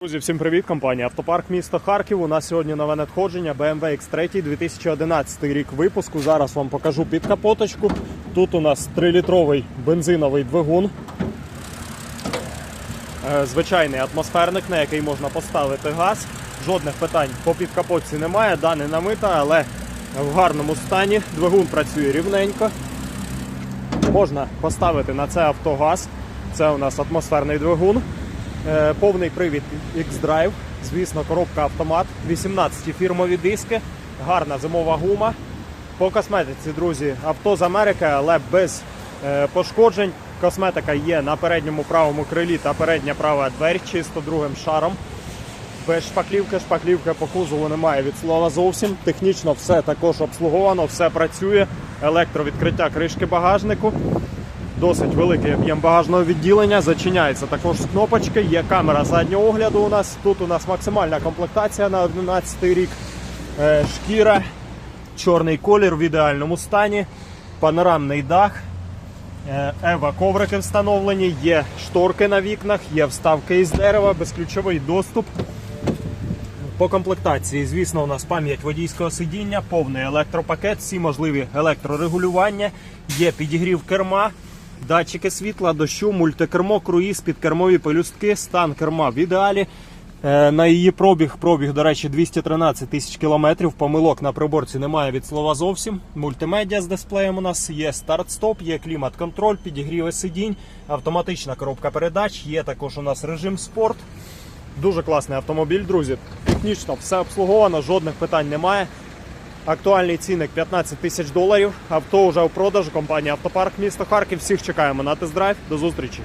Друзі, всім привіт! Компанія Автопарк місто Харків. У нас сьогодні нове надходження BMW X3 2011 рік випуску. Зараз вам покажу під капоточку. Тут у нас 3-літровий бензиновий двигун. Е, Звичайний атмосферник, на який можна поставити газ. Жодних питань по підкапотці немає, дане намита, але в гарному стані. Двигун працює рівненько. Можна поставити на це автогаз. Це у нас атмосферний двигун. Е, Повний привід X-Drive, звісно, коробка автомат, 18 фірмові диски, гарна зимова гума. По косметиці, друзі, авто з Америки, але без е, пошкоджень. Косметика є на передньому правому крилі та передня права двері чисто другим шаром. Без шпаклівки, шпаклівки по кузову немає від слова зовсім. Технічно все також обслуговано, все працює. Електровідкриття кришки багажнику. Досить великий об'єм багажного відділення. Зачиняється також з кнопочки. Є камера заднього огляду. У нас тут у нас максимальна комплектація на 11 рік. Е, Шкіра, чорний колір в ідеальному стані, панорамний дах. Е, Ева коврики встановлені, є шторки на вікнах, є вставки із дерева, безключовий доступ. По комплектації, звісно, у нас пам'ять водійського сидіння, повний електропакет, всі можливі електрорегулювання, є підігрів керма, датчики світла, дощу, мультикермо, круїз, підкермові пелюстки, стан керма в ідеалі. Е, На її пробіг, пробіг, до речі, 213 тисяч кілометрів. Помилок на приборці немає від слова зовсім. Мультимедіа з дисплеєм у нас є старт-стоп, є клімат-контроль, підігріви сидінь, автоматична коробка передач, є також у нас режим спорт. Дуже класний автомобіль, друзі. Технічно все обслуговано, жодних питань немає. Актуальний цінник 15 тисяч доларів. Авто вже у продажу. Компанія Автопарк місто Харків. Всіх чекаємо на тест-драйв. До зустрічі.